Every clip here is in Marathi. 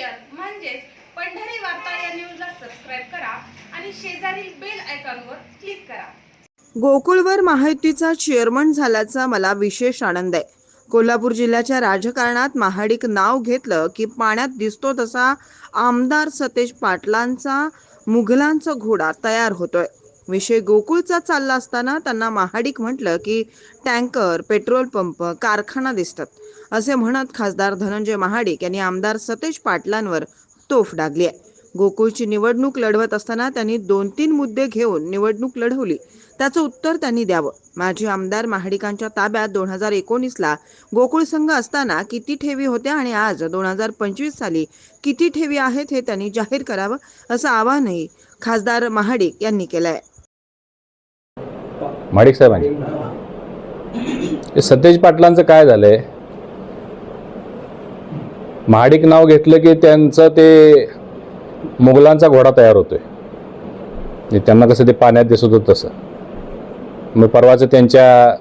शेअर म्हणजेच पंढरी वार्ता या न्यूजला सबस्क्राईब करा आणि शेजारील बेल आयकॉनवर क्लिक करा. गोकुळवर महायुतीचा चेअरमन झाल्याचा मला विशेष आनंद आहे. कोल्हापूर जिल्ह्याच्या राजकारणात महाडिक नाव घेतलं की पाण्यात दिसतो तसा आमदार सतेज पाटलांचा मुघलांचा घोडा तयार होतोय. विषय गोकुळचा चालला असताना त्यांना महाडिक म्हटलं की टँकर पेट्रोल पंप कारखाना दिसतात. असे म्हणत खासदार धनंजय महाडिक यांनी आमदार सतेज पाटलांवर तोफ डागली आहे. गोकुळची निवडणूक लढवत असताना त्यांनी दोन तीन मुद्दे घेऊन निवडणूक लढवली. त्याचं उत्तर त्यांनी द्यावं. माजी आमदार महाडिकांच्या ताब्यात दोन हजार एकोणीसला गोकुळ संघ असताना किती ठेवी होत्या आणि आज दोन हजार पंचवीस साली किती ठेवी आहेत हे त्यांनी जाहीर करावं असं आवाहनही खासदार महाडिक यांनी केलं आहे माडिक साहेबांनी सतेज पाटलांचं काय झालंय? महाडिक नाव घेतलं की त्यांचं ते मुघलांचा घोडा तयार होतोय. म्हणजे त्यांना कसं ते पाण्यात दिसत होतं तसं. मग परवाचं त्यांच्या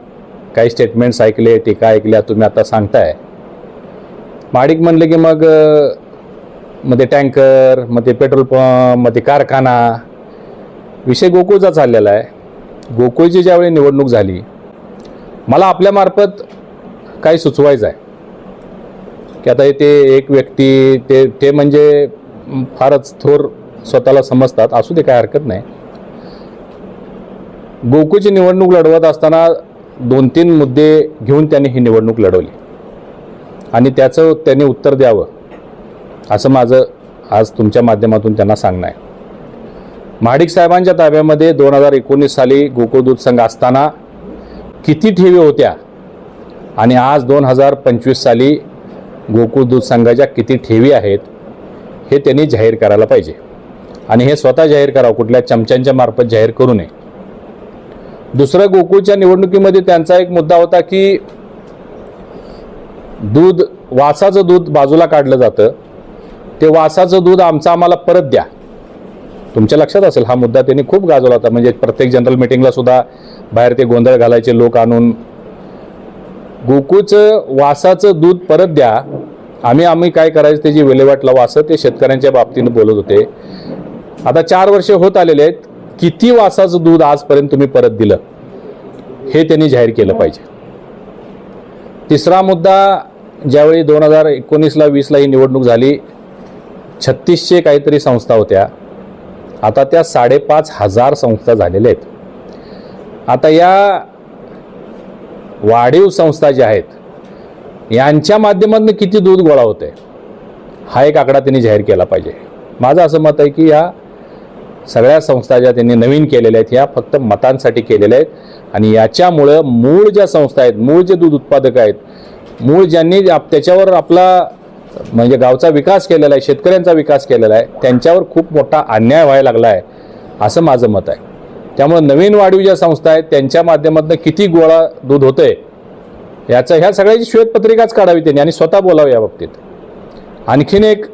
काही स्टेटमेंट्स ऐकले टीका ऐकल्या तुम्ही आता सांगताय. महाडिक म्हणलं की मग मग ते टँकर मग ते पेट्रोल पंप मग ते कारखाना विषय गोकुळचा चाललेला आहे. गोकुळची ज्यावेळी निवडणूक झाली मला आपल्यामार्फत काही सुचवायचं आहे. की आता हे ते एक व्यक्ती ते ते म्हणजे फारच थोर स्वतःला समजतात असू दे काय हरकत नाही. गोकुळची निवडणूक लढवत असताना दोन तीन मुद्दे घेऊन त्यांनी ही निवडणूक लढवली. आणि त्याचं त्यांनी उत्तर द्यावं असं माझं आज तुमच्या माध्यमातून त्यांना सांगणं आहे. महाडिक साहेबांच्या ताब्यामध्ये दोन हजार एकोणीस साली गोकुळ दूध संघ असताना किती ठेवी होत्या? आणि आज दोन हजार पंचवीस साली गोकुळ दूध संघाच्या किती ठेवी आहेत? हे त्यांनी जाहीर करायला पाहिजे. आणि हे स्वतः जाहीर करावं कुठल्या चमच्यांच्या मार्फत जाहीर करू नये. दुसरं गोकुळच्या निवडणुकीमध्ये त्यांचा एक मुद्दा होता की दूध वासाचं दूध बाजूला काढलं जातं. ते वासाचं दूध आमचं आम्हाला परत द्या. तुमच्या लक्षात असेल हा मुद्दा त्यांनी खूप गाजवला होता. म्हणजे प्रत्येक जनरल मिटिंगला सुद्धा बाहेर ते गोंधळ घालायचे लोक आणून. गोकूचं वासाचं दूध परत द्या. आम्ही आम्ही काय करायचं त्याची विल्हेवाट लावा असं ते शेतकऱ्यांच्या बाबतीनं बोलत होते. आता चार वर्ष होत आलेले आहेत. किती वासाचं दूध आजपर्यंत तुम्ही परत दिलं? हे त्यांनी जाहीर केलं पाहिजे. तिसरा मुद्दा ज्यावेळी दोन हजार एकोणीसला वीसला ही निवडणूक झाली छत्तीसशे काहीतरी संस्था होत्या. आता त्या साडेपाच हजार संस्था झालेल्या आहेत. आता या वाढीव संस्था ज्या आहेत यांच्या माध्यमातून किती दूध गोळा होते हा एक आकडा त्यांनी जाहीर केला पाहिजे. माझं असं मत आहे की या सगळ्या संस्था ज्या त्यांनी नवीन केलेल्या आहेत ह्या फक्त मतांसाठी केलेल्या आहेत आणि याच्यामुळं मूळ ज्या संस्था आहेत मूळ जे दूध उत्पादक आहेत मूळ ज्यांनी त्याच्यावर आपला म्हणजे गावचा विकास केलेला आहे शेतकऱ्यांचा विकास केलेला आहे त्यांच्यावर खूप मोठा अन्याय व्हायला लागला आहे असं माझं मत आहे. त्यामुळे नवीन वाढीव ज्या संस्था आहेत त्यांच्या माध्यमातून किती गोळा दूध होतंय याचं ह्या सगळ्याची श्वेतपत्रिकाच काढावी त्यांनी आणि स्वतः बोलावं या बाबतीत. आणखीन एक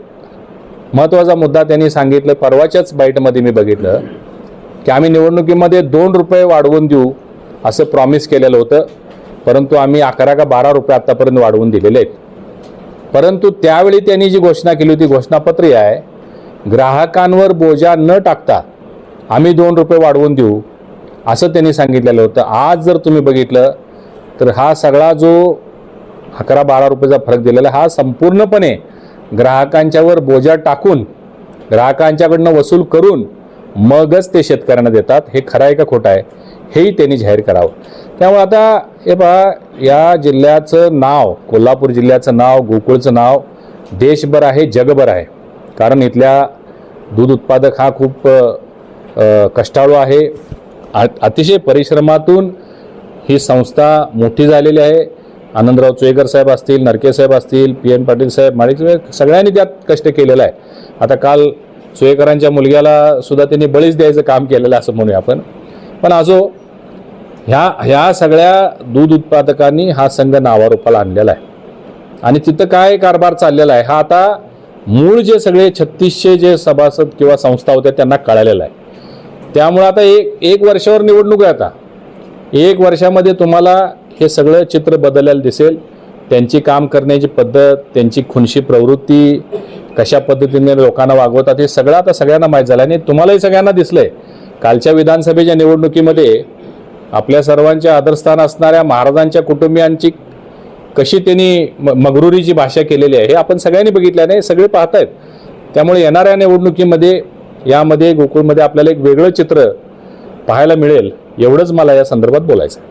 महत्त्वाचा मुद्दा त्यांनी सांगितलं परवाच्याच बाईटमध्ये मी बघितलं की आम्ही निवडणुकीमध्ये दोन रुपये वाढवून देऊ असं प्रॉमिस केलेलं होतं परंतु आम्ही अकरा का बारा रुपये आत्तापर्यंत वाढवून दिलेले आहेत. परंतु त्यावेळी त्यांनी जी घोषणा केली होती घोषणापत्री आहे ग्राहकांवर बोजा न टाकता आम्ही दोन रुपये वाढवून देऊ असं त्यांनी सांगितलेलं होतं. आज जर तुम्ही बघितलं तर हा सगळा जो अकरा बारा रुपयाचा फरक दिलेला हा संपूर्णपणे ग्राहकांच्यावर बोजा टाकून ग्राहकांच्याकडनं वसूल करून मगच ते शेतकऱ्यांना देतात हे खरं आहे का खोटं आहे हेही त्यांनी जाहीर करावं. त्यामुळे आता हे पहा या जिल्ह्याचं नाव कोल्हापूर जिल्ह्याचं नाव गोकुळचं नाव देशभर आहे जगभर आहे. कारण इथल्या दूध उत्पादक हा खूप कष्टाळू आहे. आ- अतिशय परिश्रमातून ही संस्था मोठी झालेली आहे. आनंदराव चुएकर साहेब असतील नरके साहेब असतील पी एन पाटील साहेब माणिक सगळ्यांनी त्यात कष्ट केलेलं आहे. आता काल चुएकरांच्या मुलग्याला सुद्धा त्यांनी बळीच द्यायचं काम केलेलं आहे असं म्हणूया आपण. पण आजो ह्या ह्या सगळ्या दूध उत्पादकांनी हा संघ नावारूपाला आणलेला आहे. आणि तिथं काय कारभार चाललेला आहे हा आता मूळ जे सगळे छत्तीसशे जे सभासद किंवा संस्था होत्या त्यांना कळालेला आहे. त्यामुळं आता एक एक वर्षावर निवडणूक आहे आता. एक वर्षामध्ये तुम्हाला हे सगळं चित्र बदललेलं दिसेल. त्यांची काम करण्याची पद्धत त्यांची खुनशी प्रवृत्ती कशा पद्धतीने लोकांना वागवतात हे सगळं आता सगळ्यांना माहीत झालं. आणि तुम्हालाही सगळ्यांना दिसलंय. कालच्या विधानसभेच्या निवडणुकीमध्ये आपल्या सर्वांच्या आदरस्थान असणाऱ्या महाराजांच्या कुटुंबियांची कशी त्यांनी म मगरुरीची भाषा केलेली आहे हे आपण सगळ्यांनी बघितल्याने सगळे पाहतायत त्यामुळे येणाऱ्या निवडणुकीमध्ये यामध्ये गोकुळमध्ये आपल्याला एक वेगळं चित्र पाहायला मिळेल एवढंच मला या संदर्भात बोलायचं आहे.